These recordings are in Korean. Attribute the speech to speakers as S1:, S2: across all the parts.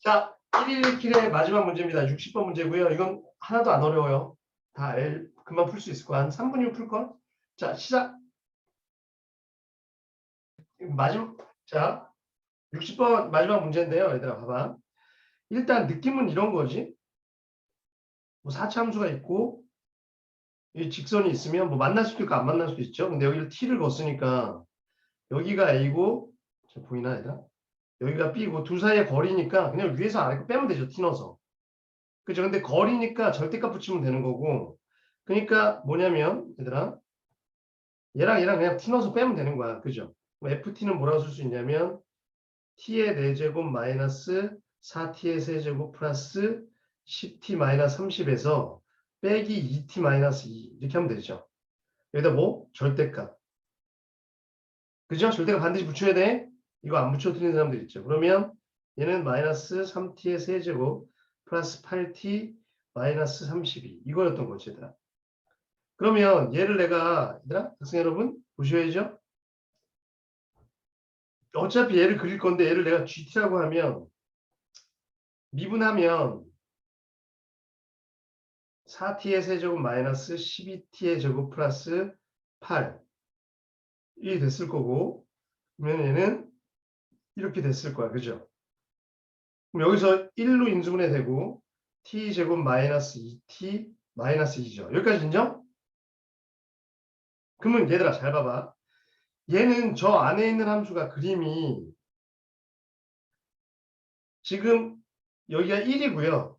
S1: 자, 1일 1킬의 마지막 문제입니다. 60번 문제고요. 이건 하나도 안 어려워요. 다 알, 금방 풀 수 있을 거야. 한 3분이면 풀 걸? 자, 시작. 마지막, 자, 60번 마지막 문제인데요. 얘들아, 봐봐. 일단 느낌은 이런 거지. 뭐 사차함수가 있고, 이 직선이 있으면 뭐 만날 수도 있고 안 만날 수도 있죠. 근데 여기를 t를 걷으니까 여기가 a고, 자, 보이나 얘들아? 여기가 b고 둘 사이의 거리니까 그냥 위에서 아래 거 빼면 되죠. 넣어서. 그죠? 근데 거리니까 절대값 붙이면 되는 거고. 그러니까 뭐냐면 얘들아 얘랑 얘랑 그냥 넣어서 빼면 되는 거야. 그죠? ft는 뭐라고 쓸 수 있냐면 t의 4제곱 마이너스 4t의 세제곱 플러스 10t 마이너스 30에서 빼기 2t 마이너스 2 이렇게 하면 되죠. 여기다 뭐? 절대값. 그죠? 절대값 반드시 붙여야 돼. 이거 안 붙여 드리는 사람들 있죠. 그러면 얘는 마이너스 3t의 세제곱 플러스 8t 마이너스 32 이거였던 거지 얘들아. 그러면 얘를 내가 얘들아 학생 여러분 보셔야죠. 어차피 얘를 그릴 건데 얘를 내가 gt라고 하면 미분하면 4t의 세제곱 마이너스 12t의 제곱 플러스 8 이게 됐을 거고 그러면 얘는 이렇게 됐을 거야. 그죠? 그럼 여기서 1로 인수분해 되고 t 제곱 마이너스 2t 마이너스 2죠. 여기까지 인정? 그러면 얘들아 잘 봐봐. 얘는 저 안에 있는 함수가 그림이 지금 여기가 1이고요.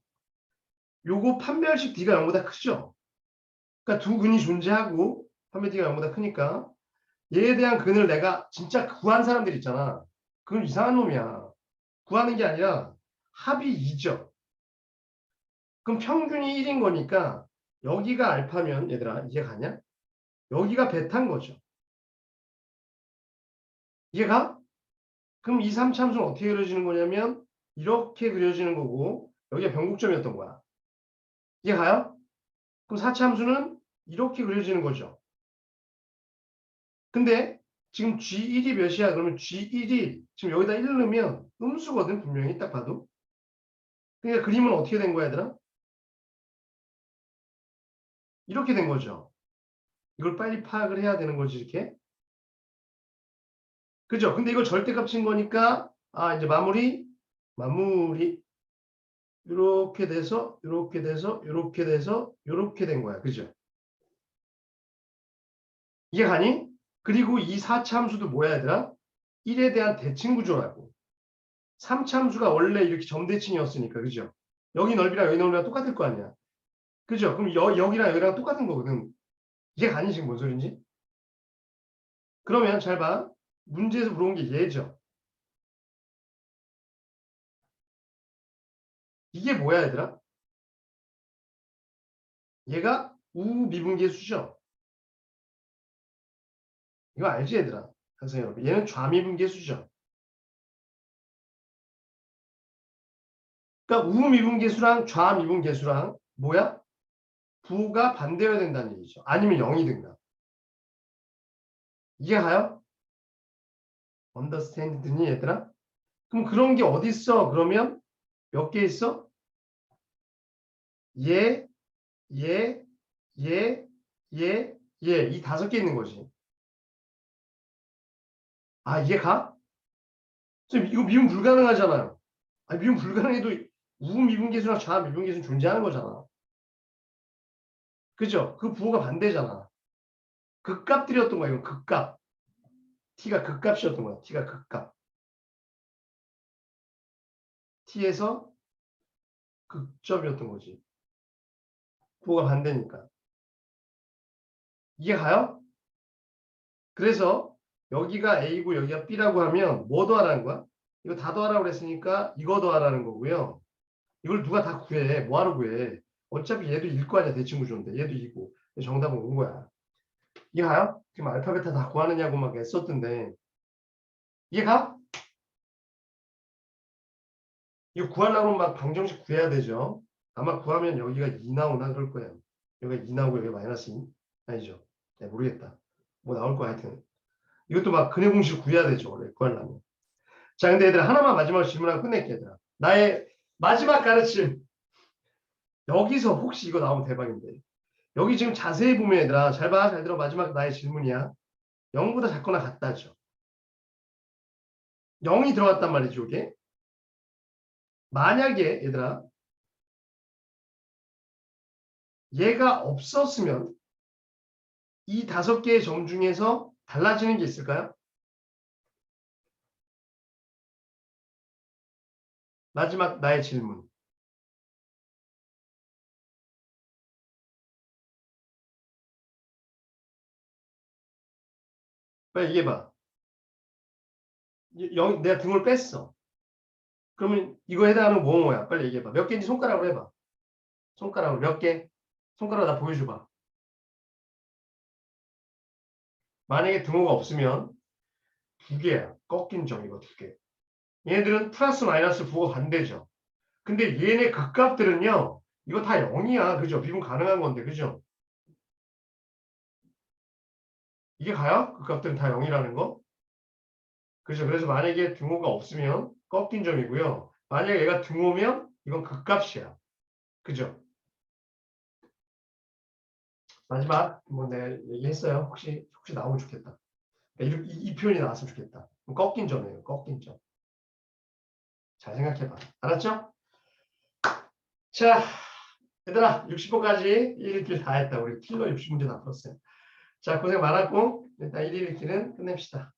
S1: 요거 판별식 d가 0보다 크죠? 그러니까 두 근이 존재하고 판별 d가 0보다 크니까 얘에 대한 근을 내가 진짜 구한 사람들 있잖아. 그건 이상한 놈이야. 구하는 게 아니라 합이 2죠. 그럼 평균이 1인 거니까 여기가 알파면 얘들아 이해 가냐? 여기가 베타인 거죠. 이해가? 그럼 이 3참수는 어떻게 그려지는 거냐면 이렇게 그려지는 거고 여기가 변곡점이었던 거야. 이해가요? 그럼 4참수는 이렇게 그려지는 거죠. 근데 지금 G1이 몇이야? 그러면 G1이 지금 여기다 1 넣으면 음수거든 분명히 딱 봐도. 그러니까 그림은 어떻게 된 거야 얘들아? 이렇게 된 거죠. 이걸 빨리 파악을 해야 되는 거지 이렇게. 그죠? 근데 이거 절대값인 거니까 아 이제 마무리 마무리 이렇게 돼서 이렇게 돼서 이렇게 돼서 이렇게 된 거야. 그죠? 이해 가니? 그리고 이 4차 함수도 뭐야 얘들아? 1에 대한 대칭 구조라고. 3차 함수가 원래 이렇게 점대칭이었으니까 그죠? 여기 넓이랑 여기 넓이랑 똑같을 거 아니야. 그죠? 그럼 여, 여기랑 여기랑 똑같은 거거든. 이게 가니 지금 뭔 소린지? 그러면 잘 봐. 문제에서 물어본 게 얘죠. 이게 뭐야 얘들아? 얘가 우미분계 수죠. 이거 알지 얘들아? 학생 여러분. 얘는 좌미분계수죠. 그러니까 우미분계수랑 좌미분계수랑 뭐야? 부가 반대여야 된다는 얘기죠. 아니면 0이든가. 이해가요? 언더스탠드니 얘들아? 그럼 그런 게 어디 있어? 그러면 몇 개 있어? 얘, 얘, 얘, 얘, 얘. 이 다섯 개 있는 거지. 아, 이해가? 지금 이거 미분 불가능하잖아요. 아, 미분 불가능해도 우 미분 계수랑 좌 미분 계수는 존재하는 거잖아. 그죠? 그 부호가 반대잖아. 극값들이었던 거야, 이거 극값. t가 극값이었던 거야, t가 극값. t에서 극점이었던 거지. 부호가 반대니까. 이해 가요? 그래서 여기가 A고 여기가 B라고 하면 뭐 더하라는 거야? 이거 다 더하라고 그랬으니까 이거 더하라는 거고요. 이걸 누가 다 구해. 뭐하러 구해. 어차피 얘도 일거 아니야. 대칭 구조인데. 얘도 이고. 정답은 온 거야. 이해가요? 지금 알파 베타 다 구하느냐고 막 애썼던데. 이해가? 이거 구하려면 막 방정식 구해야 되죠. 아마 구하면 여기가 2 나오나 그럴 거예요. 여기가 2 나오고 여기가 마이너스 2? 아니죠. 네, 모르겠다. 뭐 나올 거야 하여튼. 이것도 막 근해 공식 구해야 되죠. 원래 구하려면. 자, 근데 얘들아 하나만 마지막으로 질문하고 끝낼게 얘들아. 나의 마지막 가르침. 여기서 혹시 이거 나오면 대박인데. 여기 지금 자세히 보면 얘들아 잘 봐, 잘 들어. 마지막 나의 질문이야. 0보다 작거나 같다죠. 0이 들어갔단 말이죠, 이게. 만약에 얘들아 얘가 없었으면 이 다섯 개의 점 중에서 달라지는 게 있을까요? 마지막 나의 질문. 빨리 얘기해봐. 영, 내가 등을 뺐어. 그러면 이거 해당하는 뭐 뭐야? 빨리 얘기해봐. 몇 개인지 손가락으로 해봐. 손가락으로 몇 개? 손가락 나 보여줘봐. 만약에 등호가 없으면 두 개야. 꺾인 점이고 두 개. 얘네들은 플러스 마이너스 부호 반대죠. 근데 얘네 극값들은요. 이거 다 0이야. 그죠? 비분 가능한 건데. 그죠? 이게 가요? 극값들은 다 0이라는 거? 그죠? 그래서 만약에 등호가 없으면 꺾인 점이고요. 만약에 얘가 등호면 이건 극값이야. 그죠? 마지막 뭐 내가 얘기했어요. 혹시 혹시 나오면 좋겠다. 그러니까 이, 이, 이 표현이 나왔으면 좋겠다. 꺾인 점이에요. 꺾인 점. 잘 생각해봐. 알았죠? 자, 얘들아 60호까지 1, 1길 다 했다. 우리 킬러 60문제 다 풀었어요. 자, 고생 많았고 일단 1, 1길은 끝냅시다.